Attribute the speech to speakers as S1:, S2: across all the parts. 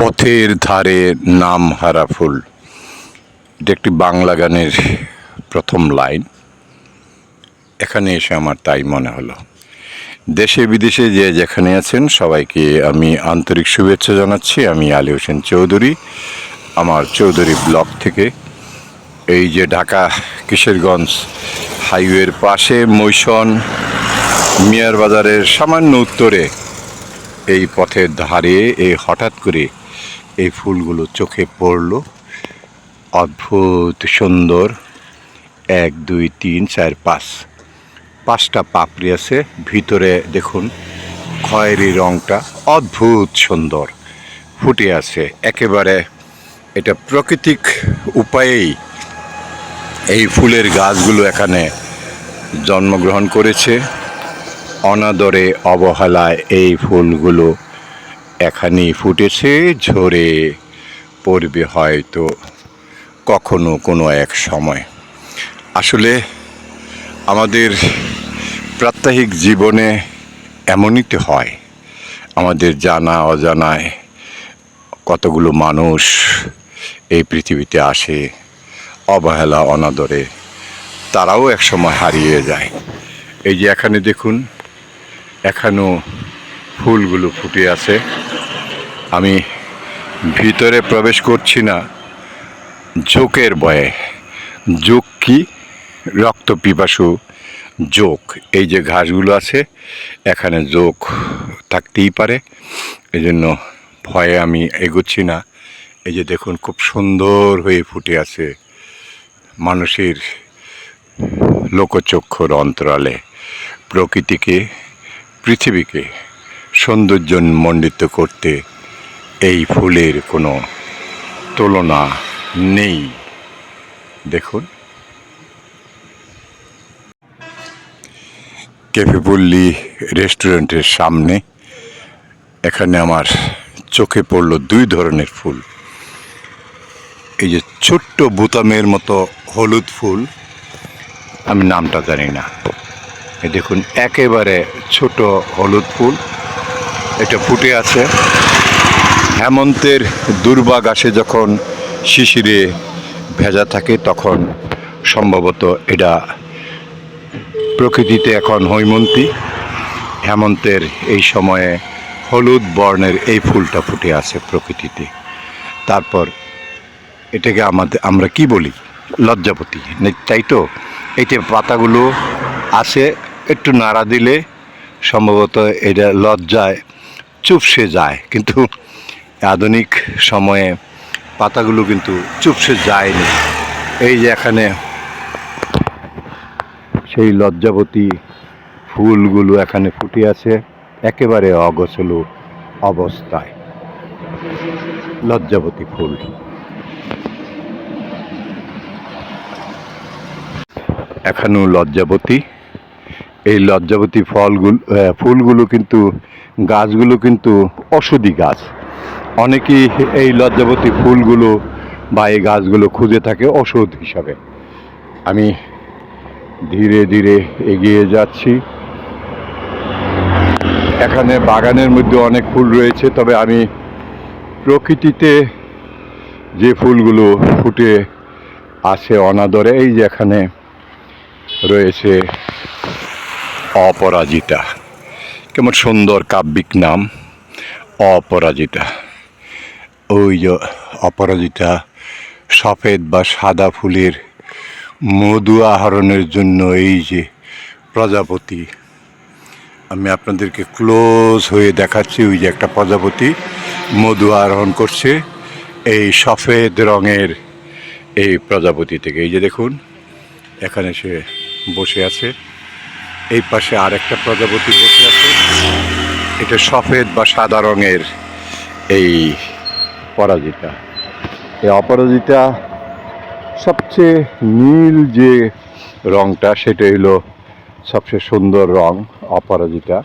S1: পথের ধারে নাম হারা ফুল। এটা একটি বাংলা গানের প্রথম লাইন। এখানে এসে আমার তাই মনে হলো। দেশে বিদেশে যে যেখানে আছেন, সবাইকে আমি আন্তরিক শুভেচ্ছা জানাচ্ছি। আমি আলী হোসেন চৌধুরী, আমার চৌধুরী ব্লক থেকে। এই যে ঢাকা কিশোরগঞ্জ হাইওয়ের পাশে মৈশন মিয়ার বাজারের সামান্য উত্তরে এই পথের ধারে এই হঠাৎ করে এই ফুলগুলো চোখে পড়ল। অদ্ভুত সুন্দর। এক, দুই, তিন, চার, পাঁচ। পাঁচটা পাপড়ি আছে। ভিতরে দেখুন, খয়েরি রংটা অদ্ভুত সুন্দর। ফুটে আছে। একেবারে এটা প্রাকৃতিক উপায়েই এই ফুলের গাছগুলো এখানে জন্মগ্রহণ করেছে। অনাদরে অবহেলায় এই ফুলগুলো এখানেই ফুটেছে ঝরে, পড়বে হয়তো কখনো কোনো এক সময়। আসলে আমাদের প্রাত্যহিক জীবনে এমনই তো হয়। আমাদের জানা, অজানায় কতগুলো মানুষ এই পৃথিবীতে আসে, অবহেলা, অনাদরে, তারাও একসময় হারিয়ে যায়। এই যে এখানে দেখুন, এখনও ফুলগুলো ফুটে আছে। আমি ভিতরে প্রবেশ করছি না জোকের বয়ে যোগ কি? রক্ত পিপাসু যোগ এই যে ঘাসগুলো আছে, এখানে যোগ থাকতেই পারে। এই জন্য ভয়ে আমি এগোচ্ছি না। এই যে দেখুন, খুব সুন্দর হয়ে ফুটে আছে মানুষের লোকচক্ষুর অন্তরালে, প্রকৃতিকে, পৃথিবীকে। সৌন্দর্য মণ্ডিত করতে এই ফুলের কোনো তুলনা নেই। দেখুন। ক্যাফেপল্লি রেস্টুরেন্টের সামনে এখানে আমার চোখে পড়ল দুই ধরনের ফুল। এই যে ছোট্ট বোতামের মতো হলুদ ফুল, আমি নামটা জানি না। দেখুন, একেবারে ছোট হলুদ ফুল। এটা ফুটে আছে। হেমন্তের দুর্বাগ আসে যখন শিশিরে ভেজা থাকে, তখন সম্ভবত এটা প্রকৃতিতে এখন হৈমন্তী। হেমন্তের এই সময়ে হলুদ বর্ণের এই ফুলটা ফুটে আছে প্রকৃতিতে। তারপর এটাকে আমাদের, আমরা কি বলি? লজ্জাপতি তাই তো? এইটা পাতাগুলো আছে, একটু নাড়া দিলে সম্ভবত এটা লজ্জায় চুপসে যায়, কিন্তু আধুনিক সময়ে পাতাগুলো কিন্তু চুপসে যায়নি। এই যে এখানে সেই লজ্জাবতী ফুলগুলো এখানে ফুটে আছে, একেবারে অগোছলো অবস্থায়। লজ্জাবতী ফুল। এখনও লজ্জাবতী। এই লজ্জাবতী ফলগুলো ফুলগুলো কিন্তু, গাছগুলো কিন্তু ওষুধি গাছ। অনেকেই এই লজ্জাবতী ফুলগুলো বা এই গাছগুলো খুঁজে থাকে ওষুধ হিসাবে। আমি ধীরে ধীরে এগিয়ে যাচ্ছি। এখানে বাগানের মধ্যে অনেক ফুল রয়েছে, তবে আমি প্রকৃতিতে যে ফুলগুলো ফুটে আসে অনাদরে, এই যে এখানে রয়েছে অপরাজিতা। কেমন সুন্দর কাব্যিক নাম, অপরাজিতা। ওই যে অপরাজিতা, সফেদ বা সাদা ফুলের মধু আহরণের জন্য এই যে প্রজাপতি। আমি আপনাদেরকে ক্লোজ হয়ে দেখাচ্ছি, ওই যে একটা প্রজাপতি মধু আরোহণ করছে এই সফেদ রঙের এই প্রজাপতি থেকে। এই যে দেখুন, এখানে সে বসে আছে। এই পাশে আরেকটা প্রজাপতি বসে আছে। এটা সফেদ বা সাদা রঙের এই পরাজিতা। এই অপরাজিতা সবচেয়ে নীল যে রংটা সেটা হলো সবচেয়ে সুন্দর রং অপরাজিতা।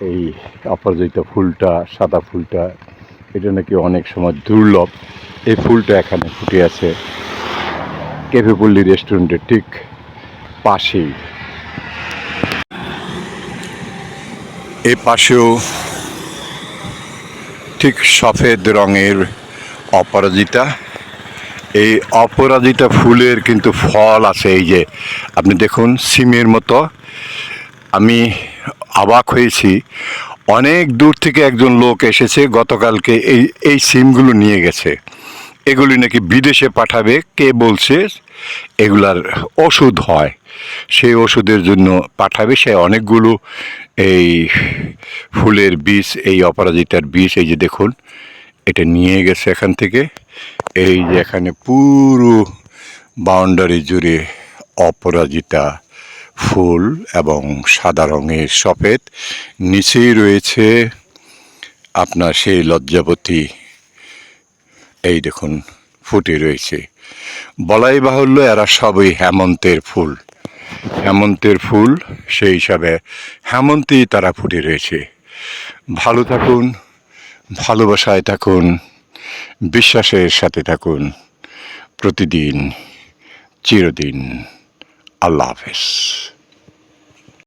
S1: এই অপরাজিতা ফুলটা, সাদা ফুলটা, এটা নাকি অনেক সময় দুর্লভ। এই ফুলটা এখানে ফুটে আছে। কেফেপল্লি রেস্টুরেন্টের ঠিক পাশেই। এ পাশেও ঠিক সফেদ রঙের অপরাজিতা। এই অপরাজিতা ফুলের কিন্তু ফল আছে এই যে, আপনি দেখুন সিমের মতো। আমি অবাক হয়েছি, অনেক দূর থেকে একজন লোক এসেছে, গতকালকে এই এই সিমগুলো নিয়ে গেছে। এগুলি নাকি বিদেশে পাঠাবে, কে বলছে? এগুলার ওষুধ হয়। সেই ওষুধের জন্য পাঠাবে সে অনেকগুলো এই ফুলের বীজ, এই অপরাজিতার বীজ, এই যে দেখুন, এটা নিয়ে গেছে এখান থেকে। এই যে এখানে পুরো বাউন্ডারি জুড়ে অপরাজিতা ফুল এবং সাদা রঙের সফেদ। নিচেই রয়েছে আপনার সেই লজ্জাবতী, এই দেখুন, ফুটে রয়েছে। বলাই বাহুল্য, এরা সবই হেমন্তের ফুল। হেমন্তের ফুল, সেই হিসাবে হেমন্তেই তারা ফুটে রয়েছে। ভালো থাকুন, ভালোবাসায় থাকুন, বিশ্বাসের সাথে থাকুন। প্রতিদিন, চিরদিন, আল্লাহ হাফেজ।